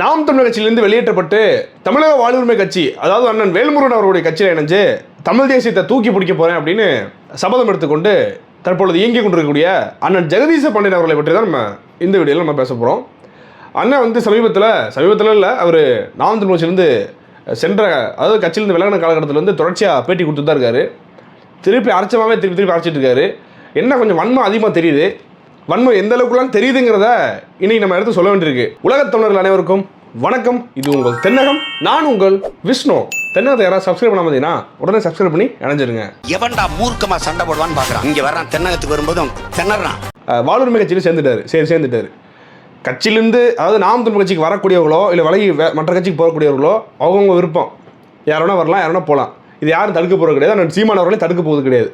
நாம் தமிழ் கட்சியிலிருந்து வெளியேற்றப்பட்டு தமிழக வாழ்வுரிமை கட்சி அதாவது அண்ணன் வேல்முருகன் அவருடைய கட்சியில் இணைஞ்சு தமிழ் தேசியத்தை தூக்கி பிடிக்க போகிறேன் அப்படின்னு சபதம் எடுத்துக்கொண்டு தற்பொழுது இயங்கி கொண்டிருக்கக்கூடிய அண்ணன் ஜெகதீச பாண்டியன் அவர்களை பற்றி தான் நம்ம இந்த வீடியோவில் நம்ம பேச போகிறோம் அண்ணன் வந்து சமீபத்தில் சமீபத்தில் இல்லை அவர் நாம் தமிழ் சென்ற அதாவது கட்சியிலேருந்து விலகின காலகட்டத்தில் வந்து தொடர்ச்சியாக பேட்டி கொடுத்துட்டு தான் இருக்காரு. திருப்பி அரைச்சமாகவே திருப்பி திருப்பி அரைச்சிட்டு இருக்காரு. என்ன கொஞ்சம் வன்மம் அதிகமாக தெரியுது. வன்மம் எந்த அளவுக்குலாம் தெரியுதுங்கிறத இன்னைக்கு நம்ம எடுத்து சொல்ல வேண்டியிருக்கு. உலகத் தமிழர்கள் அனைவருக்கும் வணக்கம். இது உங்கள் தென்னகம் நான் உங்கள் விஷ்ணு. தென்னகத்தை யாராவது சப்ஸ்கிரைப் பண்ணாம இருந்தீங்கன்னா உடனே சப்ஸ்கிரைப் பண்ணி இணைஞ்சிருங்க. எவன்டா மூர்க்கமா சண்டை போடுவான்னு பாக்குறான். இங்க வர்றான் தென்னகத்துக்கு வரும்போதும் திணறான். அஹ், வாழ்வுரிமை கட்சியில் சேர்ந்துட்டாரு. சரி சேர்ந்துட்டாரு. கட்சியிலேருந்து அதாவது நாம் தமிழ் கட்சிக்கு வரக்கூடியவர்களோ இல்லை விலகி மற்ற கட்சிக்கு போகக்கூடியவர்களோ அவங்கவுங்க விருப்பம். யாரோனா வரலாம் யாரோனா போகலாம் இது யாரும் தடுக்க போகிறது கிடையாது. நான் சீமானவர்களையும் தடுக்க போகிறது கிடையாது.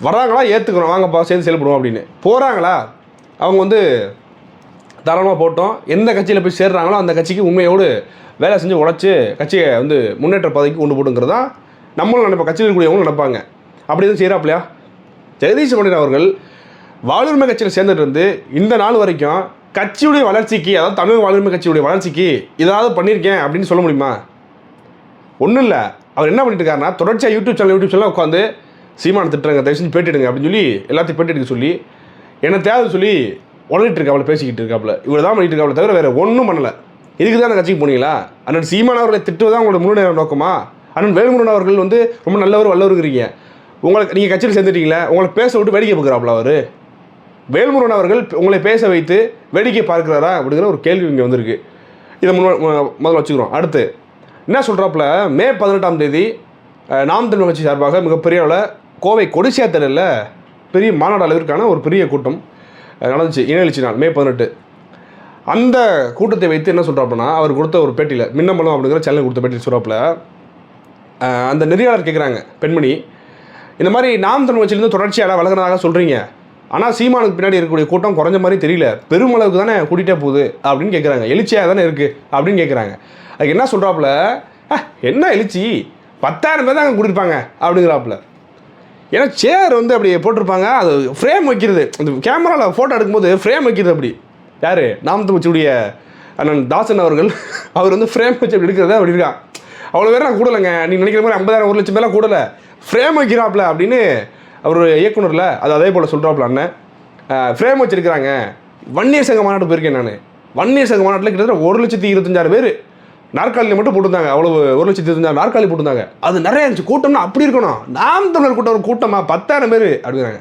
வராங்களா ஏற்றுக்கிறோம் வாங்கப்பா சேர்ந்து செயல்படுவோம் அப்படின்னு. போகிறாங்களா அவங்க வந்து தாராளமாக போட்டோம். எந்த கட்சியில் போய் சேர்றாங்களோ அந்த கட்சிக்கு உண்மையோடு வேலை செஞ்சு உழைச்சி கட்சியை வந்து முன்னேற்ற பதவிக்கு கொண்டு போடுங்கிறது தான் நம்மளும் நினைப்போம். கட்சியில் இருக்கக்கூடியவங்களும் நினைப்பாங்க. அப்படி எதுவும் செய்கிறாப்லையா ஜெகதீஷ் பாண்டியன் அவர்கள் வாழ்வுரிமை கட்சியில் சேர்ந்துட்டு இருந்து இந்த நாள் வரைக்கும் கட்சியுடைய வளர்ச்சிக்கு அதாவது தமிழ் வாழ்வுரிமை கட்சியுடைய வளர்ச்சிக்கு ஏதாவது பண்ணியிருக்கேன் அப்படின்னு சொல்ல முடியுமா? ஒன்றும் இல்லை. அவர் என்ன பண்ணிட்டு இருக்காருன்னா தொடர்ச்சியாக யூடியூப் சேனல் யூடியூப் சேனல் உட்காந்து சீமான திட்டுறாங்க தயவு செஞ்சு பேட்டிடுங்க அப்படின்னு சொல்லி எல்லாத்தையும் பேட்டி எடுக்க சொல்லி என்ன தேவை சொல்லி உடனிட்டு இருக்காப்புல பேசிக்கிட்டு இருக்காப்புல. இவ்வளோ தான் பண்ணிட்டு இருக்காப்புல தவிர வேறு ஒன்றும் பண்ணலை. இதுக்கு தான் அந்த கட்சிக்கு போனீங்களா? அண்ணன் சீமான் அவர்களை திட்டுவதான் உங்களோட முழு நோக்கமா? அண்ணன் வேலுமுருகன் அவர்கள் வந்து ரொம்ப நல்லவர் வல்லவருங்கிறீங்க உங்களுக்கு நீங்கள் கட்சியில் சேர்ந்துட்டீங்களா உங்களை பேச விட்டு வேடிக்கை பார்க்குறாப்புல அவர். வேல்முருகன் அவர்கள் உங்களை பேச வைத்து வேடிக்கை பார்க்கிறாரா? அப்படிங்கிற ஒரு கேள்வி இங்கே வந்திருக்கு. இதை முன்ன முதல்ல வச்சுக்கிறோம். அடுத்து என்ன சொல்கிறாப்புல மே பதினெட்டாம் தேதி நாம் தமிழ் கட்சி சார்பாக மிகப்பெரிய அளவில் கோவை கொடிசியா திடலில் பெரிய மாநாடு அளவிற்கான ஒரு பெரிய கூட்டம் நடந்துச்சு. இணையெழுச்சி நாள் மே பதினெட்டு. அந்த கூட்டத்தை வைத்து என்ன சொல்கிறாப்புனா அவர் கொடுத்த ஒரு பேட்டியில் மின்னம்பலம் அப்படிங்கிற சேனல் கொடுத்த பேட்டியில் சொல்கிறாப்புல அந்த நெறியாளர் கேட்குறாங்க பெண்மணி இந்த மாதிரி நாம் தமிழ் வச்சிலிருந்து தொடர்ச்சியாக விலகிறதாக சொல்கிறீங்க ஆனால் சீமானுக்கு பின்னாடி இருக்கக்கூடிய கூட்டம் குறைஞ்ச மாதிரி தெரியல. பெருமளவுக்கு தானே கூட்டிகிட்டே போகுது அப்படின்னு கேட்குறாங்க எழுச்சியாக தானே இருக்குது அப்படின்னு கேட்குறாங்க அதுக்கு என்ன சொல்கிறாப்புல என்ன எழுச்சி? பத்தாயிரம் பேர் தான் அங்கே கூட்டியிருப்பாங்க அப்படிங்கிறாப்புல. ஏன்னா சேர் வந்து அப்படி போட்டிருப்பாங்க அது ஃப்ரேம் வைக்கிறது. அந்த கேமராவில் ஃபோட்டோ எடுக்கும்போது ஃப்ரேம் வைக்கிறது அப்படி. யார்? நாம் தமிழ்ச்சியுடைய அண்ணன் தாசன் அவர்கள். அவர் வந்து ஃப்ரேம் வச்சு அப்படி எடுக்கிறத அப்படி இருக்கான் அவ்வளோ பேர் நான் கூடலைங்க. நீங்கள் நினைக்கிற மாதிரி ஐம்பதாயிரம் ஒரு லட்சம் பேர்லாம் கூடலை. ஃப்ரேம் வைக்கிறாப்ல அப்படின்னு அவர் இயக்குனரில் அது அதே போல் சொல்கிறாப்புல அண்ணன். ஃப்ரேம் வச்சுருக்கிறாங்க. வன்னியர் சங்க மாநாட்டு போயிருக்கேன் நான். வன்னியர் சங்க மாநாட்டில் கிட்டத்தட்ட ஒரு லட்சத்தி இருபத்தஞ்சாயிரம் பேர் நாற்காலியில் மட்டும் போட்டிருந்தாங்க. அவ்வளோ ஒரு லட்சத்தி இருபத்தஞ்சாயிரம் நாற்காலி போட்டிருந்தாங்க. அது நிறைய இருந்துச்சு. கூட்டம்னா அப்படி இருக்கணும். நாம் தமிழர் கூட்டம் ஒரு கூட்டமாக பத்தாயிரம் பேர் அப்படிங்கிறாங்க.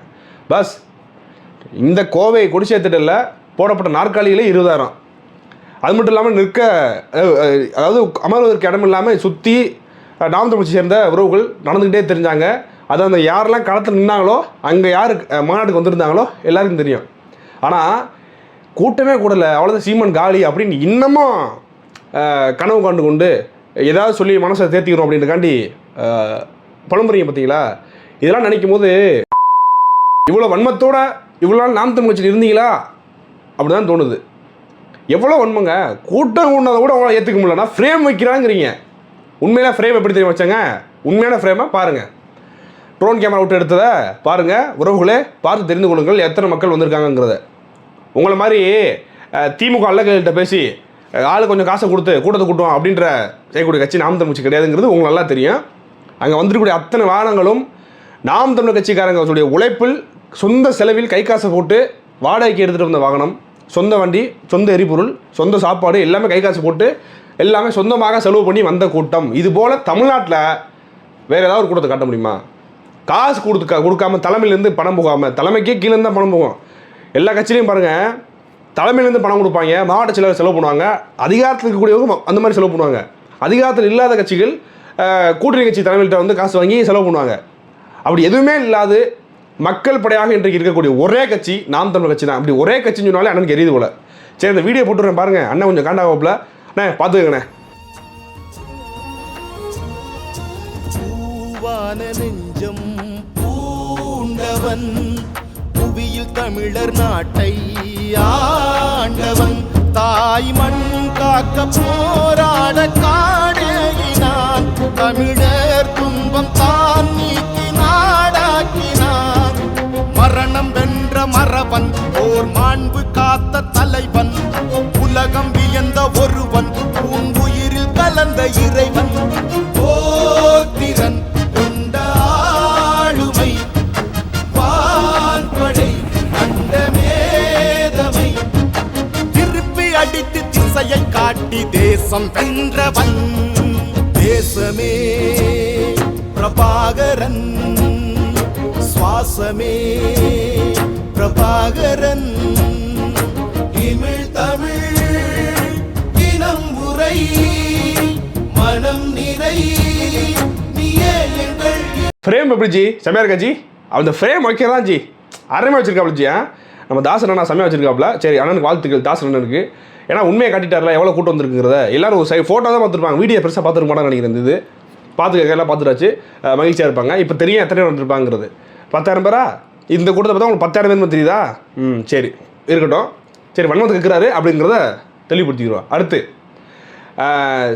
பஸ் இந்த கோவை குடிசேத்திட்டில் போடப்பட்ட நாற்காலியிலே இருபதாயிரம். அது மட்டும் இல்லாமல் நிற்க அதாவது அமர்வதற்கு இடம் இல்லாமல் சுற்றி நாம் தமிழ்ச்சி சேர்ந்த உறவுகள் நடந்துக்கிட்டே தெரிஞ்சாங்க. அது அந்த யாரெல்லாம் களத்தில் நின்னாங்களோ அங்கே யார் மாநாட்டுக்கு வந்திருந்தாங்களோ எல்லாருக்கும் தெரியும். ஆனால் கூட்டமே கூடலை. அவ்வளோதான் சீமன் காலி அப்படின்னு இன்னமும் கனவு கண்டு கொண்டு ஏதாவது சொல்லி மனசை தேர்த்திக்கிறோம் அப்படின்றக்காண்டி புலம்புறீங்க பார்த்தீங்களா? இதெல்லாம் நினைக்கும் போது இவ்வளோ வன்மத்தோட இவ்வளோ நாள் நாம் தமிழ் கட்சியில் இருந்தீங்களா? அப்படி தான் தோணுது. எவ்வளோ வன்மங்க? கூட்டம் கூடதை கூட அவங்களால ஏற்றுக்க முடியலன்னா ஃப்ரேம் வைக்கிறாங்கிறீங்க. உண்மையில ஃப்ரேம் எப்படி தெரியும் வச்சாங்க? உண்மையான ஃப்ரேமை பாருங்கள் ட்ரோன் கேமரா விட்டு எடுத்ததை பாருங்கள் உறவுகளே பார்த்து தெரிந்து கொள்ளுங்கள். எத்தனை மக்கள் வந்திருக்காங்கங்கிறத. உங்களை மாதிரி திமுக அல்லகிட்ட பேசி ஆள் கொஞ்சம் காசை கொடுத்து கூட்டத்தை கூட்டுவோம் அப்படின்ற செய்யக்கூடிய கட்சி நாம் தமிழ் கட்சி கிடையாதுங்கிறது உங்களுக்கு நல்லா தெரியும். அங்கே வந்துருக்கூடிய அத்தனை வாகனங்களும் நாம் தமிழ் கட்சிக்காரங்களுடைய உழைப்பில் சொந்த செலவில் கை காசை போட்டு வாடகைக்கு எடுத்துகிட்டு வந்த வாகனம் சொந்த வண்டி சொந்த எரிபொருள் சொந்த சாப்பாடு எல்லாமே கை காசு போட்டு எல்லாமே சொந்தமாக செலவு பண்ணி வந்த கூட்டம். இது போல் தமிழ்நாட்டில் வேறு ஏதாவது ஒரு கூட்டத்தை காட்ட முடியுமா? காசு கொடுத்து கொடுக்காம தலைமையிலேருந்து பணம் போகாமல் தலைமைக்கே கீழே தான் பணம் போகும். எல்லா கட்சியிலையும் பாருங்கள் தலைமையிலேருந்து பணம் கொடுப்பாங்க மாவட்ட செயலர் செலவு பண்ணுவாங்க அதிகாரத்தில் இருக்கக்கூடியவங்க அந்த மாதிரி செலவு பண்ணுவாங்க. அதிகாரத்தில் இல்லாத கட்சிகள் கூட்டணி கட்சி தலைமையிட்ட வந்து காசு வாங்கி செலவு பண்ணுவாங்க. அப்படி எதுவுமே இல்லாது மக்கள் படையாக இன்றைக்கு இருக்கக்கூடிய ஒரே கட்சி நாம் தமிழ் கட்சி தான். அப்படி ஒரே கட்சின்னு சொன்னாலே அண்ணனுக்கு எரியுது போல. சரி இந்த வீடியோ போட்டுறேன் பாருங்க. அண்ணன் கொஞ்சம் காண்டாகப்பில் அண்ணே பார்த்துக்கண்ணே பூவான நெஞ்சம் பூண்டவன் தமிழர் நாட்டை ஆண்டவன் தாய் மண் காக்க போராட காடேகினான் தமிழர் துன்பம் தான் நீக்கி நாடாக்கினான். மரணம் வென்ற மரபன் ஓர் மாண்பு காத்த தலைவன். உலகம் வியந்த ஒருவன் உன் உயிரில் கலந்த இறை தேசம் வென்றவன் தேசமே பிரபாகரன் சுவாசமே பிரபாகரன். இமிழ் தமிழ் இனம் உரை மனம் நிறை ஃப்ரேம் எப்படி ஜி? செம்மையா இருக்கா ஜி? அந்த ஃப்ரேம் வைக்கிறதான் ஜி. அருமையாக வச்சிருக்காப்ல ஜி ஆ? நம்ம தாசன் அண்ணா செம்மையாக வச்சிருக்காப்ல. சரி அண்ணனுக்கு வாழ்த்துக்கள் தாசன் அண்ணனுக்கு. ஏன்னா உண்மையை காட்டிட்டார்ல எவ்வளோ கூட்டம் வந்துருக்குறத. எல்லாரும் ஒரு சை ஃபோட்டோ தான் பார்த்துருப்பாங்க. வீடியோ பெருசாக பார்த்துருக்க மாட்டாங்க நினைக்கிறேன் இது. பார்த்துக்க எல்லாம் பார்த்துட்டாச்சு. மகிழ்ச்சியாக இருப்பாங்க. இப்போ தெரியும் எத்தனை பேர் வந்திருப்பாங்கிறது. பத்தாயிரம் பேரா? இந்த கூட்டத்தை பார்த்தா உங்களுக்கு பத்தாயிரம் பேர் தெரியுதா? ம் சரி. இருக்கட்டும். சரி வன்மத்தை கேட்குறாரு அப்படிங்கிறத தெளிவுபடுத்திக்கிறோம். அடுத்து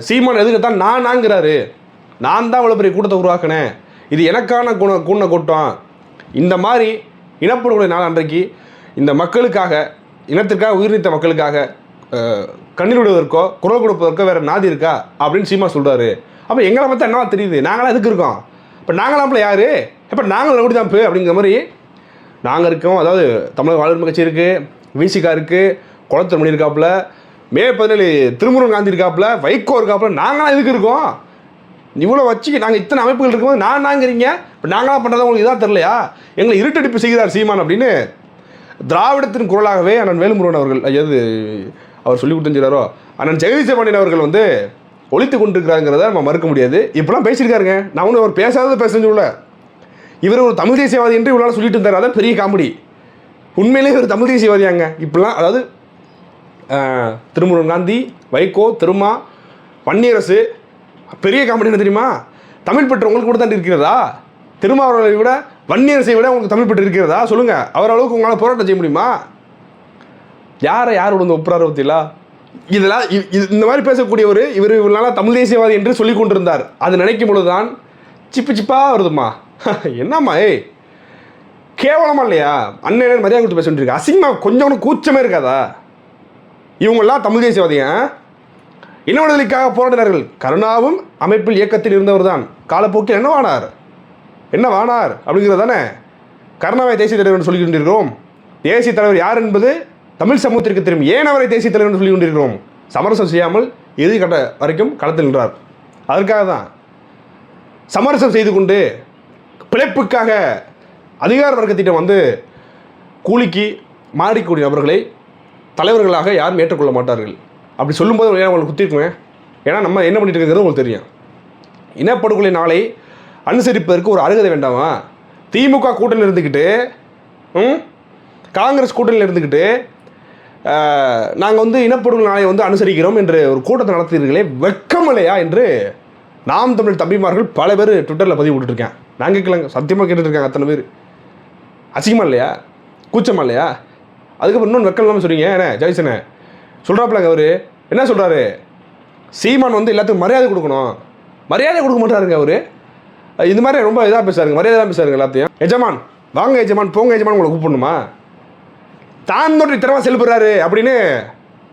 சீமான் எதுக்கு தான் நான் நாங்கிறாரு நான் தான் இவ்வளோ பெரிய கூட்டத்தை உருவாக்கினேன். இது எனக்கான குண கூண்ண கூட்டம். இந்த மாதிரி இனப்படுகொலை நாள் அன்றைக்கு இந்த மக்களுக்காக இனத்திற்காக உயிர்நீத்த மக்களுக்காக கண்ணீர் விடுவதற்கோ குரல் கொடுப்பதற்கோ வேறு நாதி இருக்கா? அப்படின்னு சீமா சொல்கிறாரு அப்போ எங்களை பார்த்தா என்னவா தெரியுது? நாங்களாம் எதுக்கு இருக்கோம்? இப்போ நாங்களாம்ல யார்? இப்போ நாங்களும் ரவுடி தான் அப்படிங்கிற மாதிரி நாங்கள் இருக்கோம். அதாவது தமிழக வாழ்வு கட்சி இருக்குது விசிகா இருக்குது குளத்தூர் மணி இருக்காப்புல மே பதினேழு திருமுருகன் காந்தி இருக்காப்புல வைகோ இருக்காப்புல நாங்களாம் எதுக்கு இருக்கோம்? இவ்வளோ வச்சு நாங்கள் இத்தனை அமைப்புகள் இருக்கும்போது நான் நாங்கிறீங்க இப்போ நாங்களாம் பண்ணுறது உங்களுக்கு இதாக தெரிலையா எங்களை இருட்டடிப்பு செய்கிறார் சீமான் அப்படின்னு திராவிடத்தின் குரலாகவே அண்ணன் வேலுமுருகன் அவர்கள் அதாவது அவர் சொல்லி கொடுத்துருந்தாரோ அண்ணன் ஜெகதீச பாண்டியன் அவர்கள் வந்து ஒழித்து கொண்டிருக்கிறாங்கிறத நம்ம மறுக்க முடியாது. இப்படிலாம் பேசியிருக்காருங்க. நான் ஒன்று அவர் பேசாதது பேசுன்னு சொல்ல இவர் ஒரு தமிழ் தேசியவாதி என்று இவ்வளோ சொல்லிட்டு இருந்தார். அதான் பெரிய காமெடி. உண்மையிலேயே ஒரு தமிழ் தேசியவாதியாங்க. இப்படிலாம் அதாவது திருமுருகன் காந்தி வைகோ திருமா வன்னியரசு பெரிய காமெடி என்ன தெரியுமா? தமிழ் பெற்றவங்களுக்கு கூட தான் இருக்கிறதா? திருமாவளவரை விட வன்னியரசை விட உங்களுக்கு தமிழ் பற்றி இருக்கிறதா? சொல்லுங்க. அவர் அளவுக்கு உங்களால் போராட்டம் செய்ய முடியுமா? யாரை யார் வந்து ஒப்புறாரு பத்திலா? இதெல்லாம் இது- இந்த மாதிரி பேசக்கூடியவர் இவர் இவ்வளவு தமிழ் தேசியவாதி என்று சொல்லி கொண்டிருந்தார். அது நினைக்கும் பொழுதுதான் சிப்பு சிப்பா வருதுமா? என்னம்மா ஏய் கேவலமா இல்லையா? அண்ணன் மரியாதை கொடுத்து பேசிட்டு இருக்கு அசிங்கமா கொஞ்சம் கூட கூச்சமே இருக்காதா? இவங்கெல்லாம் தமிழ் தேசியவாதியா இன விடுதலைக்காக போராடினார்கள். கருணாவும் அமைப்பில் இயக்கத்தில் இருந்தவர் தான் காலப்போக்கில் என்னவானார்? என்ன வானார் அப்படிங்கிறது தானே? கருணாவை தேசிய தலைவர் என்று கொண்டிருக்கிறோம். தேசிய தலைவர் யார் என்பது தமிழ் சமூகத்திற்கு தெரியும். ஏன் அவரை தேசிய தலைவர் என்று கொண்டிருக்கிறோம்? சமரசம் செய்யாமல் இறுதி கட்ட வரைக்கும் களத்தில் நின்றார். அதற்காக தான் சமரசம் செய்து கொண்டு பிழைப்புக்காக அதிகார வர்க்கத்திட்டம் வந்து கூலிக்கு மாறிக்கூடிய நபர்களை தலைவர்களாக யாரும் ஏற்றுக்கொள்ள மாட்டார்கள். அப்படி சொல்லும்போது ஏன் உங்களுக்கு குத்திருக்குங்க ஏன்னா நம்ம என்ன பண்ணிட்டு இருக்கிறது உங்களுக்கு தெரியும். இனப்படுகொலை நாளை அனுசரிப்பதற்கு ஒரு அருகதை வேண்டாமா? திமுக கூட்டணியில் இருந்துக்கிட்டு ம், காங்கிரஸ் கூட்டணியில் இருந்துக்கிட்டு நாங்கள் வந்து இனப்படுகொலை நாளை வந்து அனுசரிக்கிறோம் என்று ஒரு கூட்டத்தை நடத்துகிறீர்களே வெக்கம் என்று நாம் தமிழ் தம்பிமார்கள் பல பேர் ட்விட்டரில் பதிவு விட்டுருக்கேன் நான் கேட்கலங்க. சத்தியமாக கேட்டுட்ருக்காங்க அத்தனை பேர். அசிங்கமா இல்லையா? கூச்சமா இல்லையா? அதுக்கப்புறம் இன்னொன்று வெக்கம் இல்லாமல் சொல்றீங்க. என்ன ஜெய்சனே? சொல்கிறாப்புலங்க அவர். என்ன சொல்கிறாரு சீமான் வந்து எல்லாத்துக்கும் மரியாதை கொடுக்கணும். மரியாதை கொடுக்க மாட்டாருங்க அவர். இந்த மாதிரி ரொம்ப இதாக பேசுறாருங்க மரியாதை தான் பேசுறாருங்க எல்லாத்தையும். எஜமான் வாங்க எஜமான் போங்க எஜமான் உங்களை கூப்பிடணுமா? தான் தோன்றி திறமை செல்புறாரு அப்படின்னு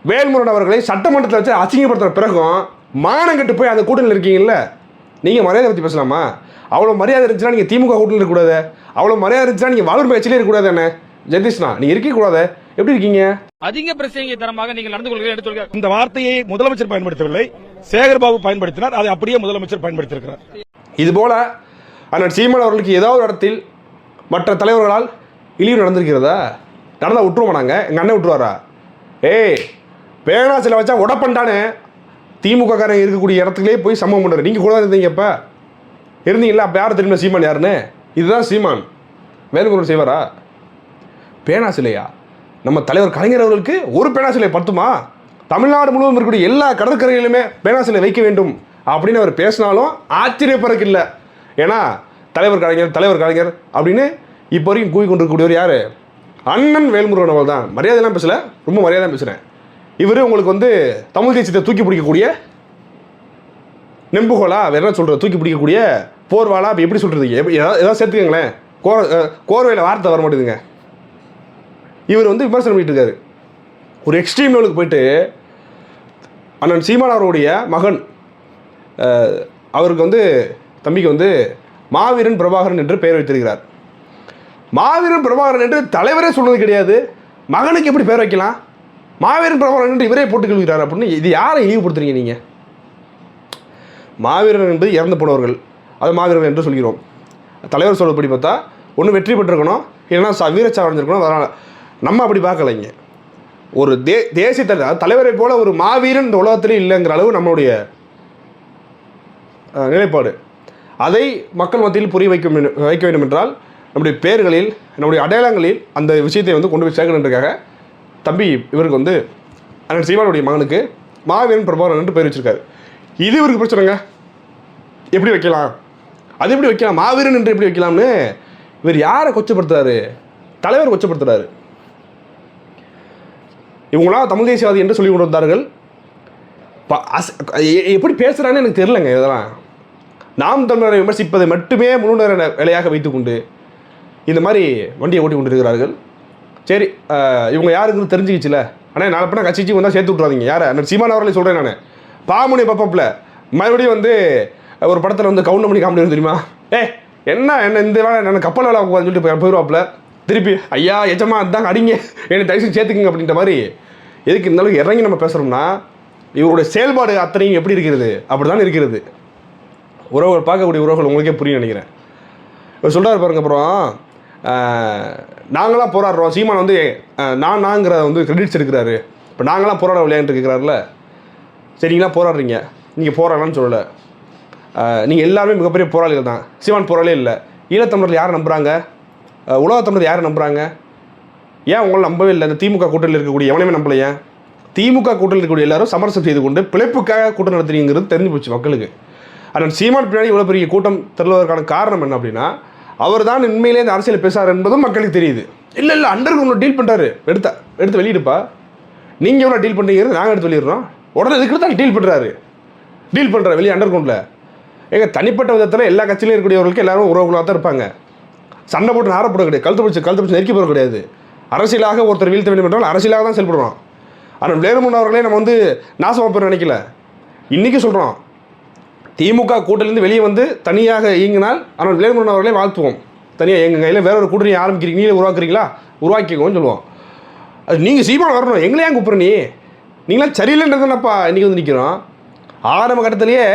வேல்முருகன் அவர்களை சட்டமன்றத்தில் வச்சு அசிங்கப்படுத்துற பிறகும் மானம் கெட்டு போய் அந்த கூட்டணியில் இருக்கீங்கல்ல? நீங்கள் மரியாதை பற்றி பேசலாமா? அவ்வளோ மரியாதை இருந்துச்சுன்னா நீங்கள் திமுக கூட்டணியில் இருக்கக்கூடாது. அவ்வளோ மரியாதை இருந்துச்சுன்னா நீங்கள் வாழ்வு கட்சியிலே இருக்கக்கூடாது என்ன? ஜெகதீஷ்னா நீங்கள் இருக்கே கூடாது எப்படி இருக்கீங்க? அதிக பிரசங்க தரமாக நீங்கள் நடந்து கொள்கிறீர்கள் சொல்கிறார். இந்த வார்த்தையை முதலமைச்சர் பயன்படுத்தவில்லை. சேகர்பாபு பயன்படுத்தினார். அதை அப்படியே முதலமைச்சர் பயன்படுத்தியிருக்கிறார். இதுபோல் அண்ணன் சீமான் அவர்களுக்கு ஏதாவது ஒரு இடத்தில் மற்ற தலைவர்களால் இழிவு நடந்திருக்கிறதா? நடந்தால் விட்டுருவோம் நாங்கள் எங்கள் அண்ணன் விட்டுருவாரா? ஏய் பேனா சில வச்சா உடப்பண்டானே. திமுக காரங்க இருக்கக்கூடிய இடத்துலயே போய் சம்பவம் பண்ணுறாரு நீங்கள் கூட தான் இருந்தீங்க இப்போ இருந்தீங்களா அப்போ யார் தெரியுமா சீமான் யாருன்னு? இதுதான் சீமான். வேலுமுருகன் செய்வாரா? பேனா சிலையா நம்ம தலைவர் கலைஞர் அவர்களுக்கு ஒரு பேனா சிலை பத்துமா? தமிழ்நாடு முழுவதும் இருக்கக்கூடிய எல்லா கடற்கரைகளிலுமே பேனா சிலை வைக்க வேண்டும். அப்படின்னு அவர் பேசினாலும் ஆச்சரியப்படுறதுக்கு இல்லை. ஏன்னா தலைவர் கலைஞர் தலைவர் கலைஞர் அப்படின்னு இப்போ வரைக்கும் கூவி கொண்டிருக்கக்கூடியவர் யார்? அண்ணன் வேல்முருகன் அவர்கள் தான். மரியாதைலாம் பேசலை ரொம்ப மரியாதை பேசுகிறேன் இவர் உங்களுக்கு வந்து தமிழ் தேசியத்தை தூக்கி பிடிக்கக்கூடிய நெம்புகோலா வேற என்ன சொல்கிறது தூக்கி பிடிக்கக்கூடிய போர்வாலா அப்போ எப்படி சொல்கிறது ஏதாவது சேர்த்துக்கங்களேன். கோர கோர்வையில் வார்த்தை வர மாட்டேதுங்க இவர் வந்து விமர்சனம் பண்ணிட்டு இருக்காரு. ஒரு எக்ஸ்ட்ரீம் லெவலுக்கு போயிட்டு அண்ணன் சீமான் அவருடைய மகன் அவருக்கு வந்து தம்பிக்கு வந்து மாவீரன் பிரபாகரன் என்று பெயர் வைத்திருக்கிறார். மாவீரன் பிரபாகரன் என்று தலைவரே சொன்னது கிடையாது. மகனுக்கு எப்படி பெயர் வைக்கலாம்? மாவீரன் பிரபாகரன் என்று இவரே போட்டுக் கொள்கிறார் அப்படின்னு இது யாரை இழிவுபடுத்துறீங்க நீங்கள் மாவீரன் என்பது இறந்து போனவர்கள். அது மாவீரன் என்று சொல்கிறோம். தலைவர் சொல்றபடி பார்த்தா ஒன்று வெற்றி பெற்றிருக்கணும் இல்லைன்னா ச அடைஞ்சிருக்கணும் அதனால் நம்ம அப்படி பார்க்கலைங்க ஒரு தே தேசிய தலைவர் தலைவரை போல ஒரு மாவீரன் இந்த உலகத்திலே இல்லைங்கிற அளவு நம்மளுடைய நிலைப்பாடு. அதை மக்கள் மத்தியில் புரிய வைக்க வேண்டும் வைக்க வேண்டும் என்றால் நம்முடைய பேர்களில் நம்முடைய அடையாளங்களில் அந்த விஷயத்தை வந்து கொண்டு போய் சேர்க்கணுன்றக்காக தம்பி இவருக்கு வந்து அண்ணன் சீமானுடைய மகனுக்கு மாவீரன் பிரபாகரன் என்று பேர் வச்சிருக்காரு. இது இவருக்கு பிரச்சனைங்க. எப்படி வைக்கலாம்? அது எப்படி வைக்கலாம்? மாவீரன் என்று எப்படி வைக்கலாம்னு இவர் யாரை கொச்சப்படுத்துறாரு? தலைவர் கொச்சப்படுத்துறாரு. இவங்களாம் தமிழ் தேசியவாதி என்று சொல்லி கொண்டு வந்தார்கள். எப்படி பேசுகிறான்னு எனக்கு தெரிலங்க இதெல்லாம். நாம் தமிழரை விமர்சிப்பதை மட்டுமே முழு நேர வேலையாக வைத்துக்கொண்டு இந்த மாதிரி வண்டியை ஓட்டி கொண்டிருக்கிறார்கள். சரி இவங்க யாருக்குன்னு தெரிஞ்சுக்கிச்சுல? ஆனால் நாளை பண்ண கட்சிக்கு வந்தால் சேர்த்து விட்றாதீங்க யாரை? நான் சீமான் அவர்களை சொல்கிறேன் நான். பாமுனி பப்பப்பில் மறுபடியும் வந்து ஒரு படத்தில் வந்து கவுண்டமணி காமெடி தெரியுமா? ஏ என்ன என்ன இந்த வேலை என்ன கப்பல் வேலை உட்காந்து சொல்லிட்டு போய் போயிடுவாப்புல திருப்பி ஐயா எஜமா அதாங்க அடிங்க. என்னை தயவுசெய்து சேர்த்துக்குங்க அப்படின்ற மாதிரி. எதுக்கு இந்த அளவுக்கு இறங்கி நம்ம பேசுகிறோம்னா இவருடைய செயல்பாடு அத்தனையும் எப்படி இருக்கிறது? அப்படி தான் இருக்கிறது. உறவுகள் பார்க்கக்கூடிய உறவுகள் உங்களுக்கே புரியும் நினைக்கிறேன். இவர் சொல்கிறார் பாருங்க அப்புறம் நாங்களாம் போராடுறோம். சீமான் வந்து நான் நாங்கிற வந்து கிரெடிட்ஸ் எடுக்கிறாரு. இப்போ நாங்களாம் போராட விளையாண்டு இருக்கிறாருல. சரிங்களா போராடுறீங்க. நீங்கள் போராடலாம்னு சொல்லலை. நீங்கள் எல்லாருமே மிகப்பெரிய போராளிகள் தான். சீமான் போராளே இல்லை. ஈழத்தமிழர்கள் யாரை நம்புகிறாங்க உலகத்தமிழர் யாரை நம்புகிறாங்க ஏன் உங்களை நம்பவே இல்லை? இந்த திமுக கூட்டத்தில் இருக்கக்கூடிய எவனையுமே நம்பலையே திமுக கூட்டத்தில் இருக்கக்கூடிய எல்லாரும் சமரசம் செய்து கொண்டு பிழைப்புக்காக கூட்டம் நடத்துறீங்கிறது தெரிஞ்சு போச்சு மக்களுக்கு. ஆனால் சீமான் பின்னாடி இவ்வளோ பெரிய கூட்டம் தெருவதற்கான காரணம் என்ன அப்படின்னா அவர் தான் உண்மையிலே இந்த அரசியல் பேசார் என்பதும் மக்களுக்கு தெரியுது. இல்லை இல்லை அண்டர் ஒன்று டீல் பண்ணுறாரு எடுத்தா எடுத்து வெளியிடுப்பா. நீங்கள் எவ்வளோ டீல் பண்ணுறீங்க நாங்கள் எடுத்து வெளியிடுறோம். உடனே இதுக்கு தான் டீல் பண்ணுறாரு டீல் பண்ணுறாரு வெளியே அண்டர் கிரவுண்டில் ஏங்க தனிப்பட்ட விதத்தில் எல்லா கட்சியிலும் இருக்கக்கூடியவர்களுக்கு எல்லாரும் உறவுகளாக தான் இருப்பாங்க. சண்டை போட்டு நாரப்பட கிடையாது. கழுத்து பிடிச்சி கழுத்து பிடிச்சி நெருக்கி போட கிடையாது. அரசியலாக ஒருத்தர் வீழ்த்த வேண்டும் என்றால் அரசியலாக தான் செயல்படுறோம். ஆனால் வேலுமன் அவர்களே நம்ம வந்து நாசமாக போய் நினைக்கல. இன்றைக்கி சொல்கிறோம் திமுக கூட்டிலிருந்து வெளியே வந்து தனியாக இயங்கினால் ஆனால் வேலுமணன் அவர்களை வாழ்த்துவோம். தனியாக எங்கள் கையில் வேற ஒரு கூட்டணி ஆரம்பிக்கிறீங்க. நீங்களே உருவாக்குறீங்களா? உருவாக்கிக்கோன்னு சொல்லுவோம். அது நீங்கள் சீமான் வரணும். எங்களே ஏன் கூப்பிட்ற நீ? நீங்களாம் சரியில்லைன்றதுனப்பா இன்றைக்கி வந்து நிற்கிறோம் ஆரம்ப கட்டத்திலேயே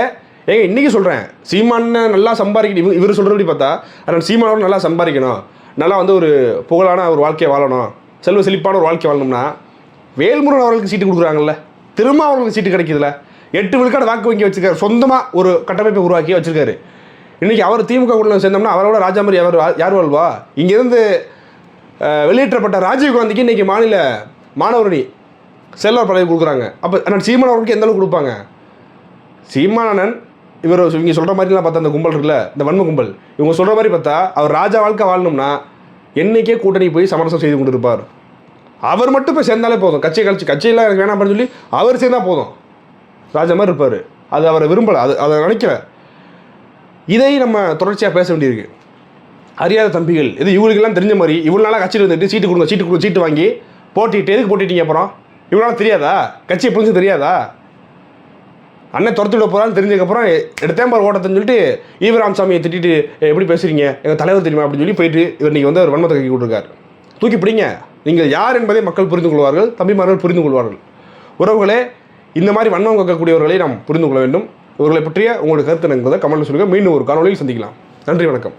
ஏங்க இன்றைக்கி சொல்கிறேன் சீமான நல்லா சம்பாதிக்கணும். இவங்க இவர் சொல்கிறபடி பார்த்தா அதனால் சீமானவர் நல்லா சம்பாதிக்கணும். நல்லா வந்து ஒரு புகழான ஒரு வாழ்க்கையை வாழணும். செல்வ செழிப்பான ஒரு வாழ்க்கை வாழணும்னா வேல்முருகன் அவர்களுக்கு சீட்டு கொடுக்குறாங்கல்ல. திரும்ப அவர்களுக்கு சீட்டு கிடைக்குதுல்ல எட்டு விழுக்காடு வாக்கு வங்கி வச்சிருக்காரு. சொந்தமாக ஒரு கட்டமைப்பை உருவாக்கி வச்சிருக்காரு. இன்றைக்கி அவர் திமுக கூட சேர்ந்தோம்னா அவரோட ராஜா மாதிரி அவர் யார் வாழ்வா? இங்கேருந்து வெளியேற்றப்பட்ட ராஜீவ் காந்திக்கு இன்றைக்கி மாநில மாணவரணி செல்வர் பதவி கொடுக்குறாங்க. அப்போ ஆனால் சீமான் அவர்களுக்கு எந்த அளவுக்கு கொடுப்பாங்க? சீமானன் இவர் இவங்க சொல்கிற மாதிரிலாம் பார்த்தா அந்த கும்பல் இருக்குல்ல இந்த வன்ம கும்பல். இவங்க சொல்கிற மாதிரி பார்த்தா அவர் ராஜா வாழ்க்கை வாழணும்னா என்னைக்கே கூட்டணி போய் சமரசம் செய்து கொண்டு இருப்பார் அவர் மட்டும் போய் சேர்ந்தாலே போதும். கட்சியை கழிச்சு கட்சியெல்லாம் எனக்கு வேணாம் சொல்லி அவர் சேர்ந்தால் போதும். ராஜா மாதிரி இருப்பார் அது அவரை விரும்பலை. அது அதை நினைக்கல. இதை நம்ம தொடர்ச்சியாக பேச வேண்டியிருக்கு. அறியாத தம்பிகள். இது இவங்களுக்கெல்லாம் தெரிஞ்ச மாதிரி இவ்வளோ நாளாக கட்சியில் இருந்துட்டு சீட்டு கொடுங்க சீட்டு கொடுங்க சீட்டு வாங்கி போட்டிட்டு எதுக்கு போட்டிட்டீங்க அப்புறம்? இவ்வளோ தெரியாதா? கட்சியை புரிஞ்சு தெரியாதா? அண்ணன் துரத்து விட போகிறான்னு தெரிஞ்சதுக்கப்புறம் எடுத்தேன் பாரு ஓட்டத்துன்னு சொல்லிட்டு ஈவராம் சாமியை திட்டிட்டு எப்படி பேசுகிறீங்க எங்கள் தலைவர் தெரியுமா? அப்படின்னு சொல்லி போயிட்டு இவர் நீங்கள் வந்து அவர் வன்மத்தை கட்டி விட்டுருக்காரு தூக்கி பிடிங்க. நீங்கள் யார் என்பதை மக்கள் புரிந்து கொள்வார்கள் தம்பிமார்கள் புரிந்து கொள்வார்கள். உறவுகளே இந்த மாதிரி வண்ணம் கக்கக்கூடியவர்களை நாம் புரிந்து கொள்ள வேண்டும். இவர்களை பற்றிய உங்களுடைய கருத்து என்பதை கமெண்ட் சொல்லுங்கள் மீண்டும் ஒரு காணொலியில் சந்திக்கலாம். நன்றி வணக்கம்.